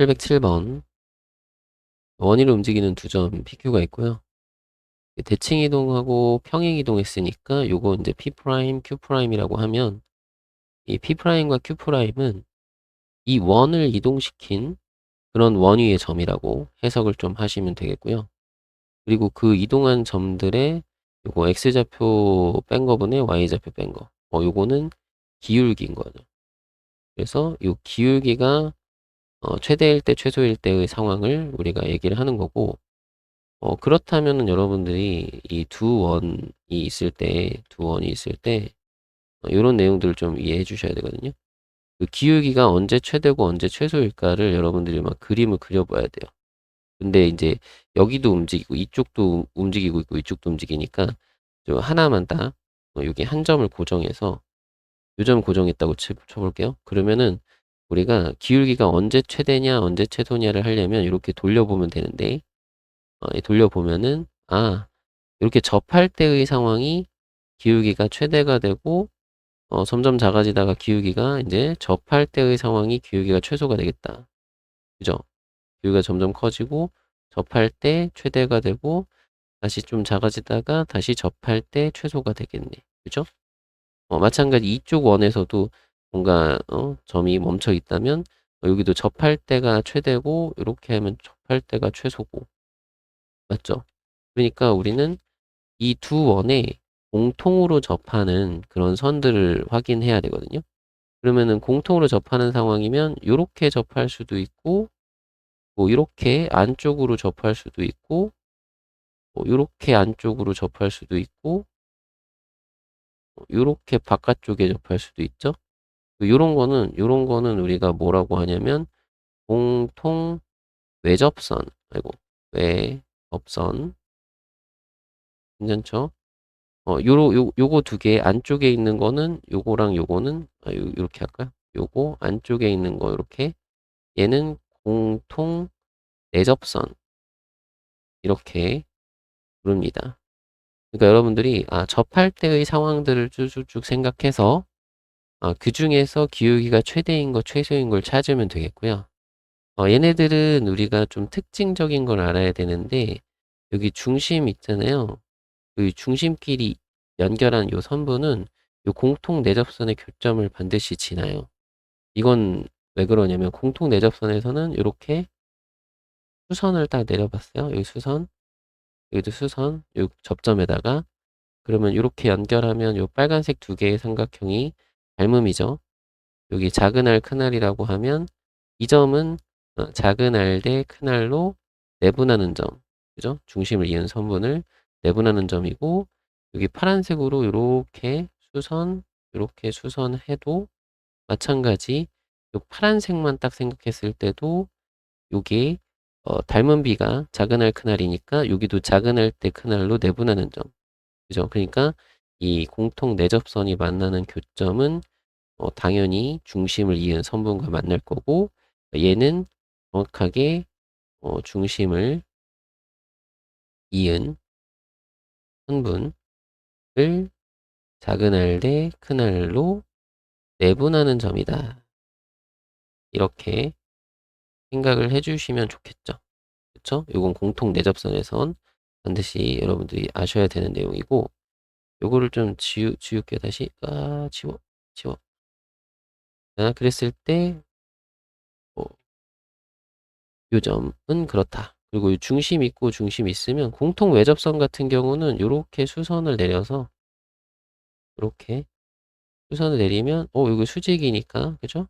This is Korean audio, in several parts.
707번 원위로 움직이는 두 점 PQ가 있고요. 대칭 이동하고 평행 이동했으니까 요거 이제 P 프라임, Q 프라임이라고 하면 이 P 프라임과 Q 프라임은 이 원을 이동시킨 그런 원위의 점이라고 해석을 좀 하시면 되겠고요. 그리고 그 이동한 점들의 요거 X좌표 뺀 거분의 Y좌표 뺀 거. 어, 요거는 기울기인 거죠. 그래서 요 기울기가 어, 최대일 때 최소일 때의 상황을 우리가 얘기를 하는 거고 어, 그렇다면은 여러분들이 이 두 원이 있을 때, 두 원이 있을 때 어, 이런 내용들을 좀 이해해 주셔야 되거든요. 그 기울기가 언제 최대고 언제 최소일까를 여러분들이 막 그림을 그려봐야 돼요. 근데 이제 여기도 움직이고 이쪽도 움직이고 있고 이쪽도 움직이니까 좀 하나만 딱 어, 여기 한 점을 고정해서 요 점 고정했다고 쳐, 쳐볼게요. 그러면은 우리가 기울기가 언제 최대냐 언제 최소냐를 하려면 이렇게 돌려보면 되는데 어, 돌려보면은 아 이렇게 접할 때의 상황이 기울기가 최대가 되고 어, 점점 작아지다가 기울기가 이제 접할 때의 상황이 기울기가 최소가 되겠다. 그죠? 기울기가 점점 커지고 접할 때 최대가 되고 다시 좀 작아지다가 다시 접할 때 최소가 되겠네. 그죠? 어, 마찬가지 이쪽 원에서도 뭔가 어, 점이 멈춰 있다면 어, 여기도 접할 때가 최대고 이렇게 하면 접할 때가 최소고 맞죠? 그러니까 우리는 이 두 원에 공통으로 접하는 그런 선들을 확인해야 되거든요. 그러면은 공통으로 접하는 상황이면 이렇게 접할 수도 있고 뭐 이렇게 안쪽으로 접할 수도 있고 뭐 이렇게 안쪽으로 접할 수도 있고 이렇게 뭐 바깥쪽에 접할 수도 있죠. 이런 거는 이런 거는 우리가 뭐라고 하냐면 공통 외접선 아이고 외접선 괜찮죠? 어 요로 요 요거 두 개 안쪽에 있는 거는 요거랑 요거는 아, 요, 요렇게 할까요? 요거 안쪽에 있는 거 이렇게 얘는 공통 내접선 이렇게 부릅니다. 그러니까 여러분들이 아 접할 때의 상황들을 쭉쭉쭉 생각해서 아, 그 중에서 기울기가 최대인 거, 최소인 걸 찾으면 되겠고요. 어, 얘네들은 우리가 좀 특징적인 걸 알아야 되는데, 여기 중심 있잖아요. 그 중심끼리 연결한 요 선부는 요 공통 내접선의 교점을 반드시 지나요. 이건 왜 그러냐면 공통 내접선에서는 이렇게 수선을 딱 내려봤어요. 여기 수선, 여기도 수선, 요 접점에다가 그러면 이렇게 연결하면 요 빨간색 두 개의 삼각형이 닮음이죠. 여기 작은 알, 큰 알이라고 하면 이 점은 어, 작은 알 대 큰 알로 내분하는 점, 그죠? 중심을 이은 선분을 내분하는 점이고 여기 파란색으로 이렇게 수선, 이렇게 수선해도 마찬가지 요 파란색만 딱 생각했을 때도 요게 어, 닮은 비가 작은 알, 큰 알이니까 여기도 작은 알때큰 알로 내분하는 점. 그죠? 그러니까 이 공통 내접선이 만나는 교점은 어, 당연히 중심을 이은 선분과 만날 거고 얘는 정확하게 어, 중심을 이은 선분을 작은 알 대 큰 알로 내분하는 점이다. 이렇게 생각을 해주시면 좋겠죠. 그쵸? 이건 공통 내접선에선 반드시 여러분들이 아셔야 되는 내용이고 요거를 좀 지우, 지울게 다시 아 지워 지워 자 그랬을 때 뭐, 요 점은 그렇다 그리고 중심 있고 중심 있으면 공통 외접선 같은 경우는 이렇게 수선을 내려서 이렇게 수선을 내리면 어 여기 수직이니까 그죠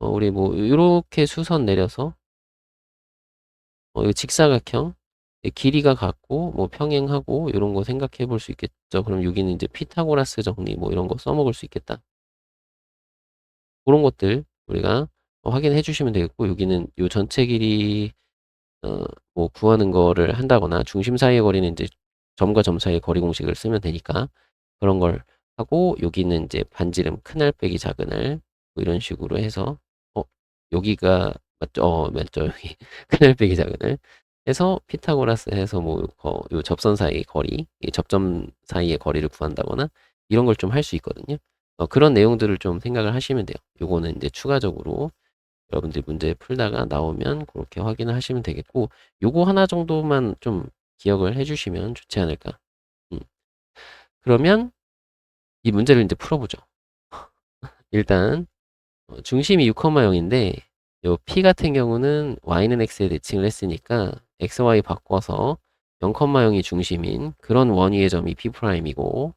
어, 우리 뭐 이렇게 수선 내려서 어, 직사각형 길이가 같고 뭐 평행하고 이런 거 생각해 볼 수 있겠죠. 그럼 여기는 이제 피타고라스 정리 뭐 이런 거 써먹을 수 있겠다. 그런 것들 우리가 확인해 주시면 되겠고 여기는 요 전체 길이 어, 뭐 구하는 거를 한다거나 중심 사이의 거리는 이제 점과 점 사이의 거리 공식을 쓰면 되니까 그런 걸 하고 여기는 이제 반지름 큰 알 빼기 작은 알 뭐 이런 식으로 해서 어 여기가 맞죠? 어 맞죠? 여기 큰 알 빼기 작은 알 해서 피타고라스 해서 뭐요 접선 사이 거리, 접점 사이의 거리를 구한다거나 이런 걸 좀 할 수 있거든요. 어, 그런 내용들을 좀 생각을 하시면 돼요. 요거는 이제 추가적으로 여러분들이 문제 풀다가 나오면 그렇게 확인을 하시면 되겠고 요거 하나 정도만 좀 기억을 해주시면 좋지 않을까. 음. 그러면 이 문제를 이제 풀어보죠. 일단 어, 중심이 6,0인데 요 p 같은 경우는 y는 x에 대칭을 했으니까 x, y 바꿔서 0,0이 중심인 그런 원위의 점이 P'이고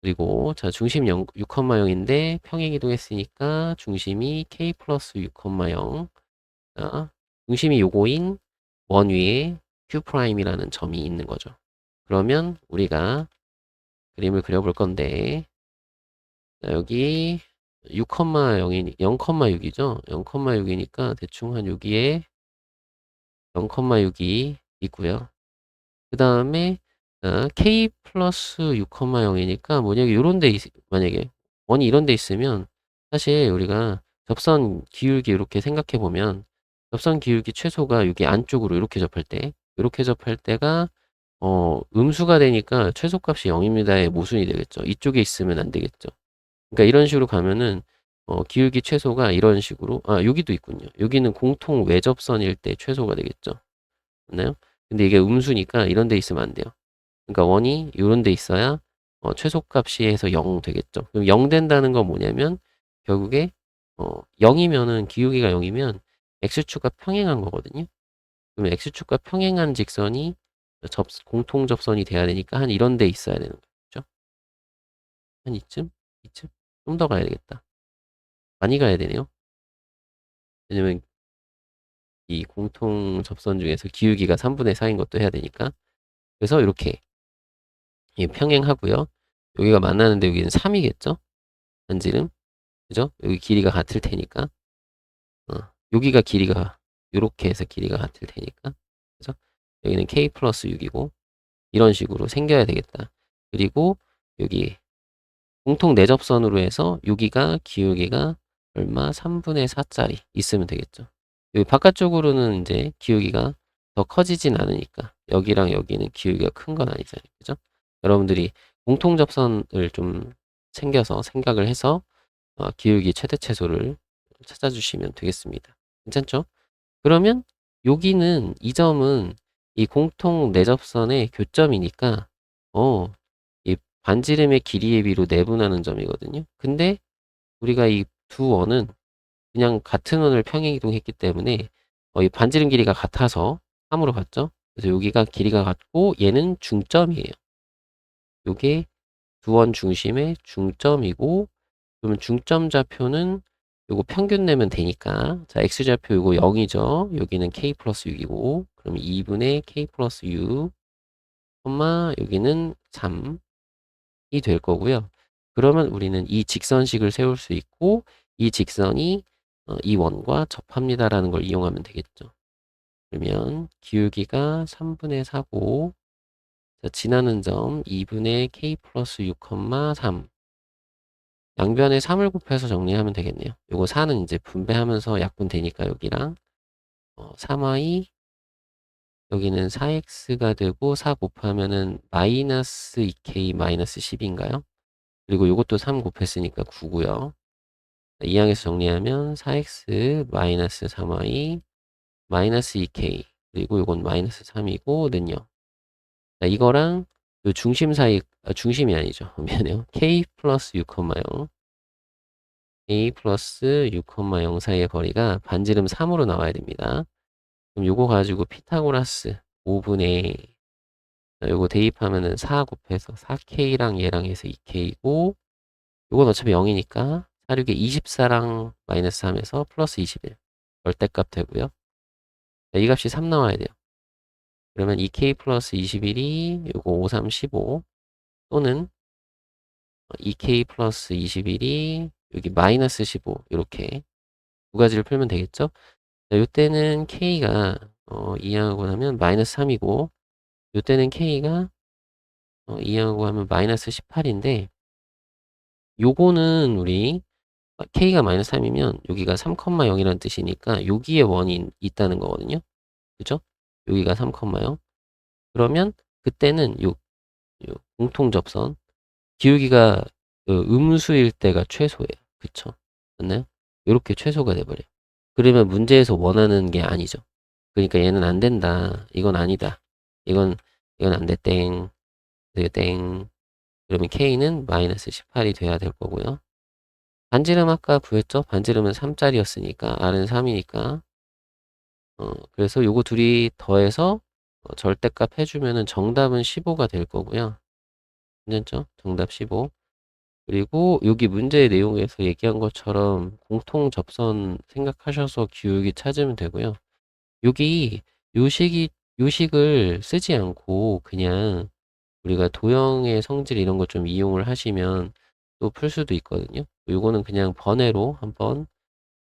그리고 자 중심 0, 6,0인데 평행 이동했으니까 중심이 K 플러스 6,0 자, 중심이 요거인 원 위에 Q'이라는 점이 있는 거죠. 그러면 우리가 그림을 그려볼 건데 자, 여기 6,0이니 0,6이죠. 0,6이니까 대충 한 여기에 0,6이 있고요. 그 다음에 어, k 플러스 6,0이니까 만약에 요런 데 있, 만약에 원이 이런 데 있으면 사실 우리가 접선 기울기 이렇게 생각해 보면 접선 기울기 최소가 여기 안쪽으로 이렇게 접할 때 이렇게 접할 때가 어, 음수가 되니까 최소값이 0입니다의 모순이 되겠죠. 이쪽에 있으면 안 되겠죠. 그러니까 이런 식으로 가면은 어, 기울기 최소가 이런 식으로 아 여기도 있군요. 여기는 공통 외접선일 때 최소가 되겠죠. 맞나요? 근데 이게 음수니까 이런 데 있으면 안 돼요. 그러니까 원이 이런 데 있어야 어, 최소값이 해서 0 되겠죠. 그럼 0 된다는 건 뭐냐면 결국에 어, 0이면은 기울기가 0이면 x축과 평행한 거거든요. 그러면 x축과 평행한 직선이 접, 공통 접선이 돼야 되니까 한 이런 데 있어야 되는 거죠. 한 이쯤? 이쯤? 좀 더 가야 되겠다. 많이 가야 되네요. 왜냐면 이 공통 접선 중에서 기울기가 3분의 4인 것도 해야 되니까. 그래서 이렇게 평행하고요. 여기가 만나는데 여기는 3이겠죠? 반지름. 그죠? 여기 길이가 같을 테니까. 어, 여기가 길이가 이렇게 해서 길이가 같을 테니까. 그죠? 여기는 k 플러스 6이고 이런 식으로 생겨야 되겠다. 그리고 여기 공통 내접선으로 해서 여기가 기울기가 얼마 3분의 4짜리 있으면 되겠죠. 여기 바깥쪽으로는 이제 기울기가 더 커지진 않으니까 여기랑 여기는 기울기가 큰 건 아니잖아요. 그죠? 여러분들이 공통 접선을 좀 챙겨서 생각을 해서 어, 기울기 최대 최소를 찾아주시면 되겠습니다. 괜찮죠? 그러면 여기는 이 점은 이 공통 내접선의 교점이니까 어, 이 반지름의 길이에 비로 내분하는 점이거든요. 근데 우리가 이 두 원은 그냥 같은 원을 평행 이동했기 때문에 어, 이 반지름 길이가 같아서 3으로 갔죠. 그래서 여기가 길이가 같고 얘는 중점이에요. 요게 두원 중심의 중점이고 그러면 중점 좌표는 요거 평균 내면 되니까 자 x좌표 요거 0이죠. 여기는 k 플러스 6이고 그럼 2분의 k 플러스 6 콤마 여기는 3이 될 거고요. 그러면 우리는 이 직선식을 세울 수 있고 이 직선이 어, 이 원과 접합니다라는 걸 이용하면 되겠죠. 그러면 기울기가 3분의 4고 자, 지나는 점 2분의 k 플러스 6,3 양변에 3을 곱해서 정리하면 되겠네요. 요거 4는 이제 분배하면서 약분 되니까 여기랑 어, 3y 여기는 4x가 되고 4 곱하면은 마이너스 2k 마이너스 10인가요? 그리고 요것도 3 곱했으니까 9고요. 2항에서 정리하면 4x 마이너스 3y 마이너스 2k 그리고 요건 마이너스 3이고 는요. 자, 이거랑 요 중심 사이 아, 중심이 아니죠. 미안해요. k 플러스 6,0 a 플러스 6,0 사이의 거리가 반지름 3으로 나와야 됩니다. 그럼 요거 가지고 피타고라스 5분의 요거 대입하면은 4 곱해서 4k랑 얘랑 해서 2k이고 요건 어차피 0이니까 4, 6에 24랑 마이너스 3에서 플러스 21 절대값 되고요. 자, 이 값이 3 나와야 돼요. 그러면 2k 플러스 21이 요거 5, 3, 15 또는 2k 플러스 21이 여기 마이너스 15 이렇게 두 가지를 풀면 되겠죠? 자, 요때는 k가 어, 이항하고 나면 마이너스 3이고 요때는 k가 어, 이항하고 하면 마이너스 18인데 요거는 우리 k가 마이너스 3이면 여기가 3,0이라는 뜻이니까 여기에 원이 있다는 거거든요. 그죠? 여기가 3,0 그러면 그때는 요, 요 공통 접선 기울기가 그 음수일 때가 최소예요. 그쵸? 맞나요? 이렇게 최소가 돼버려요. 그러면 문제에서 원하는 게 아니죠. 그러니까 얘는 안 된다. 이건 아니다. 이건 이건 안 돼. 땡. 이거 땡. 그러면 K는 마이너스 18이 돼야 될 거고요. 반지름 아까 구했죠? 반지름은 3짜리였으니까 R은 3이니까 어, 그래서 요거 둘이 더해서 어, 절대값 해주면은 정답은 15가 될 거고요. 괜찮죠? 정답 15. 그리고 여기 문제의 내용에서 얘기한 것처럼 공통 접선 생각하셔서 기울기 찾으면 되고요. 여기 요식이 요식을 쓰지 않고 그냥 우리가 도형의 성질 이런 것좀 이용을 하시면 또 풀 수도 있거든요. 요거는 그냥 번외로 한번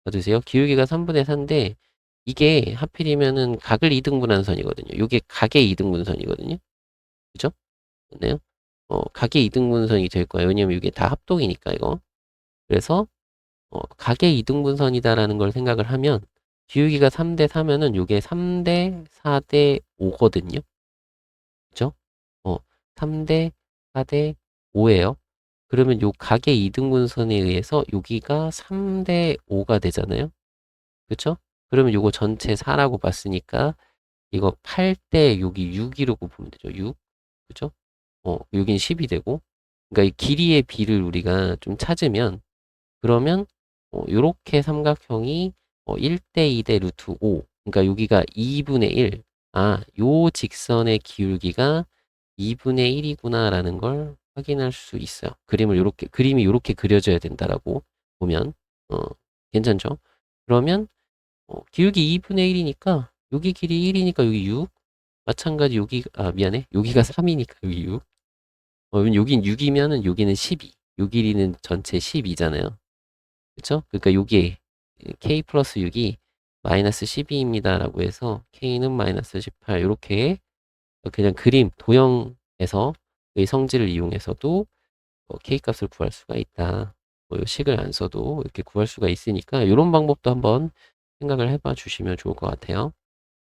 봐주세요. 기울기가 3분의 4인데 이게 하필이면은 각을 이등분한 선이거든요. 요게 각의 이등분선이거든요. 그죠? 맞나요? 어, 각의 이등분선이 될 거예요. 왜냐면 이게 다 합동이니까 이거. 그래서 어, 각의 이등분선이다라는 걸 생각을 하면 기울기가 3대 4면은 요게 3대 4대 5거든요. 그죠? 어, 3대 4대 5예요. 그러면 요 각의 이등분선에 의해서 여기가 3대 5가 되잖아요. 그쵸? 그러면 요거 전체 4라고 봤으니까 이거 8대 여기 6이라고 보면 되죠. 6. 그죠? 어, 여긴 10이 되고. 그러니까 이 길이의 비를 우리가 좀 찾으면 그러면 어, 요렇게 삼각형이 어, 1대 2대 루트 5. 그러니까 여기가 2분의 1. 아, 요 직선의 기울기가 2분의 1이구나라는 걸 확인할 수 있어요. 그림을 요렇게 그림이 요렇게 그려져야 된다라고 보면 어, 괜찮죠? 그러면 어, 기울기 2분의 1이니까 여기 길이 1이니까 여기 6 마찬가지 여기 아 미안해. 여기가 3이니까 여기 6 어, 여긴 6이면은 여기는 12 요 길이는 전체 12잖아요. 그쵸? 그러니까 여기 k 플러스 6이 마이너스 12입니다 라고 해서 k는 마이너스 18 이렇게 그냥 그림 도형에서 의 성질을 이용해서도 어, k 값을 구할 수가 있다. 뭐 식을 안 써도 이렇게 구할 수가 있으니까 이런 방법도 한번 생각을 해봐 주시면 좋을 것 같아요.